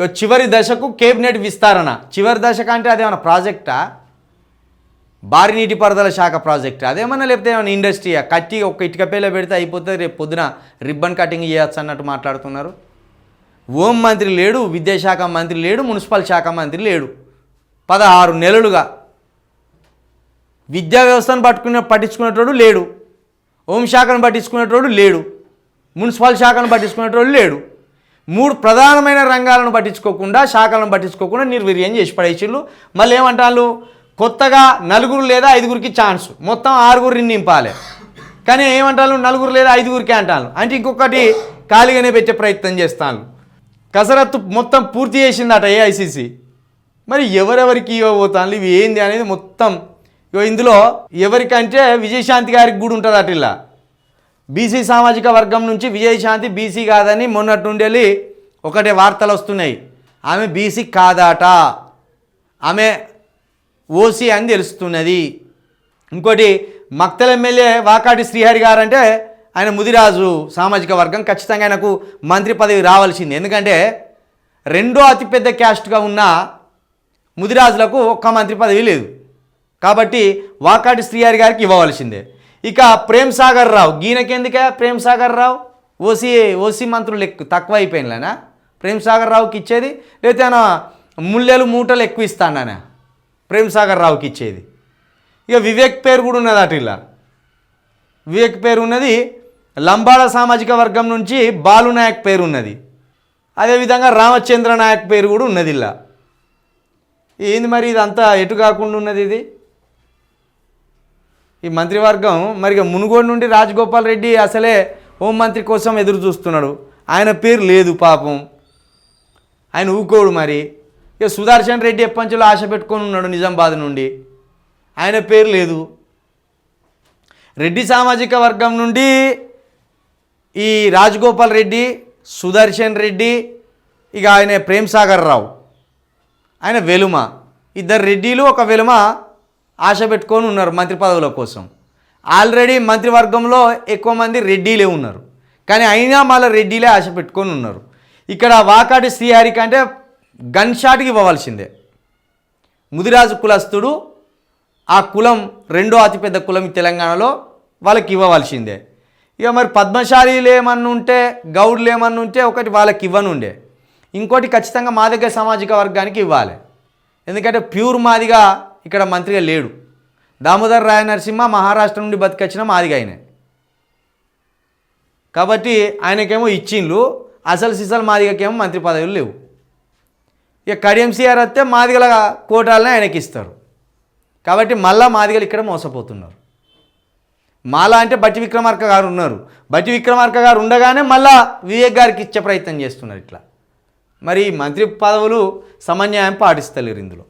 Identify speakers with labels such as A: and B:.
A: చివరి దశకు కేబినెట్ విస్తరణ. చివరి దశకు అంటే అదేమైనా ప్రాజెక్టా? భారీ నీటిపారుదల శాఖ ప్రాజెక్ట్? అదేమన్నా లేకపోతే ఏమైనా ఇండస్ట్రీయా? కట్టి ఒక ఇటుక పేలో పెడితే అయిపోతే రేపు పొద్దున రిబ్బన్ కటింగ్ చేయొచ్చు అన్నట్టు మాట్లాడుతున్నారు. హోం మంత్రి లేడు విద్యాశాఖ మంత్రి లేడు మున్సిపల్ శాఖ మంత్రి లేడు. పదహారు నెలలుగా విద్యా వ్యవస్థను పట్టుకునే పట్టించుకునేటోడు లేడు. హోంశాఖను పట్టించుకునేటోడు లేడు. మున్సిపల్ శాఖను పట్టించుకునేటోడు లేడు. మూడు ప్రధానమైన రంగాలను పట్టించుకోకుండా శాఖలను పట్టించుకోకుండా నిర్వీర్యం చేసి పడేసిళ్ళు మళ్ళీ ఏమంటారు కొత్తగా నలుగురు లేదా ఐదుగురికి ఛాన్స్. మొత్తం ఆరుగురిని నింపాలి. కానీ ఏమంటారు నలుగురు లేదా ఐదుగురికి అంటాను అంటే ఇంకొకటి ఖాళీగానే పెట్టే ప్రయత్నం చేస్తాను కసరత్తు మొత్తం పూర్తి చేసిందట ఏఐసిసి మరి ఎవరెవరికి ఇవ్వబోతాను ఇవి ఏంది అనేది మొత్తం ఇగో ఇందులో ఎవరికంటే విజయశాంతి గారికి కూడా ఉంటుంది అటు ఇలా. బీసీ సామాజిక వర్గం నుంచి విజయశాంతి బీసీ కాదని మొన్నటి నుండి వెళ్ళి ఒకటే వార్తలు వస్తున్నాయి. ఆమె బీసీ కాదాట. ఆమె ఓసీ అని తెలుస్తున్నది. ఇంకోటి మక్తల ఎమ్మెల్యే వాకాటి శ్రీహరి గారు అంటే ఆయన ముదిరాజు. సామాజిక వర్గం ఖచ్చితంగా ఆయనకు మంత్రి పదవి రావాల్సింది. ఎందుకంటే రెండో అతిపెద్ద క్యాస్ట్గా ఉన్న ముదిరాజులకు ఒక్క మంత్రి పదవి లేదు. కాబట్టి వాకాటి శ్రీహరి గారికి ఇవ్వవలసిందే. ఇక ప్రేమ్ సాగర్ రావు గీనకెందుకే ప్రేమ్ సాగర్ రావు? ఓసీ ఓసీ మంత్రులు ఎక్కువ తక్కువ అయిపోయినలేనా ప్రేమ్ సాగర్ రావుకి ఇచ్చేది లేకపోతే ఆయన ముల్లెలు మూటలు ఎక్కువ ఇస్తానా ప్రేమ్ సాగర్ రావుకి ఇచ్చేది. ఇక వివేక్ పేరు కూడా ఉన్నది అటు ఇలా. వివేక్ పేరు ఉన్నది లంబాడ సామాజిక వర్గం నుంచి బాలు నాయక్ పేరు ఉన్నది. అదేవిధంగా రామచంద్ర నాయక్ పేరు కూడా ఉన్నది ఇలా. ఏంది మరి ఇదంతా ఎటు కాకుండా ఉన్నది ఇది? ఈ మంత్రివర్గం మరి ఇక మునుగోడు నుండి రాజగోపాల్ రెడ్డి అసలే హోంమంత్రి కోసం ఎదురు చూస్తున్నాడు. ఆయన పేరు లేదు పాపం. ఆయన ఊకోడు మరి. ఇక సుదర్శన్ రెడ్డి ఎప్పంచులో ఆశ పెట్టుకొని ఉన్నాడు నిజామాబాద్ నుండి. ఆయన పేరు లేదు. రెడ్డి సామాజిక వర్గం నుండి ఈ రాజగోపాల్ రెడ్డి సుదర్శన్ రెడ్డి ఇక ఆయన ప్రేమ్ సాగర్ రావు. ఆయన వెలుమ. ఇద్దరు రెడ్డిలు ఒక వెలుమ ఆశ పెట్టుకొని ఉన్నారు మంత్రి పదవుల కోసం. ఆల్రెడీ మంత్రివర్గంలో ఎక్కువ మంది రెడ్డిలే ఉన్నారు. కానీ అయినా మళ్ళీ రెడ్డిలే ఆశ పెట్టుకొని ఉన్నారు. ఇక్కడ వాకాటి శ్రీహరి కంటే గన్ షాట్కి ఇవ్వవలసిందే. ముదిరాజు కులస్తుడు ఆ కులం రెండో అతిపెద్ద కులం తెలంగాణలో వాళ్ళకి ఇవ్వవలసిందే. ఇక మరి పద్మశాలీలు ఏమన్నా ఉంటే గౌడ్లు ఏమన్నా ఉంటే ఒకటి వాళ్ళకి ఇవ్వనుండే. ఇంకోటి ఖచ్చితంగా మాదిగ సామాజిక వర్గానికి ఇవ్వాలి. ఎందుకంటే ప్యూర్ మాదిగా ఇక్కడ మంత్రిగా లేడు. దామోదర్ రాయ నరసింహ మహారాష్ట్ర నుండి బతికొచ్చిన మాదిగా ఆయన. కాబట్టి ఆయనకేమో ఇచ్చిండ్లు అసలు సిసలు మాదిగకేమో మంత్రి పదవులు లేవు. ఇక కడియంసీఆర్ వస్తే మాదిగల కోటాలనే ఆయనకి ఇస్తారు. కాబట్టి మళ్ళా మాదిగలు ఇక్కడ మోసపోతున్నారు. మాలా అంటే బట్టి విక్రమార్క గారు ఉన్నారు. బట్టి విక్రమార్క గారు ఉండగానే మళ్ళా వివేక్ గారికి ఇచ్చే ప్రయత్నం చేస్తున్నారు ఇట్లా. మరి ఈ మంత్రి పదవులు సమన్యాయం పాటిస్తలేరు ఇందులో.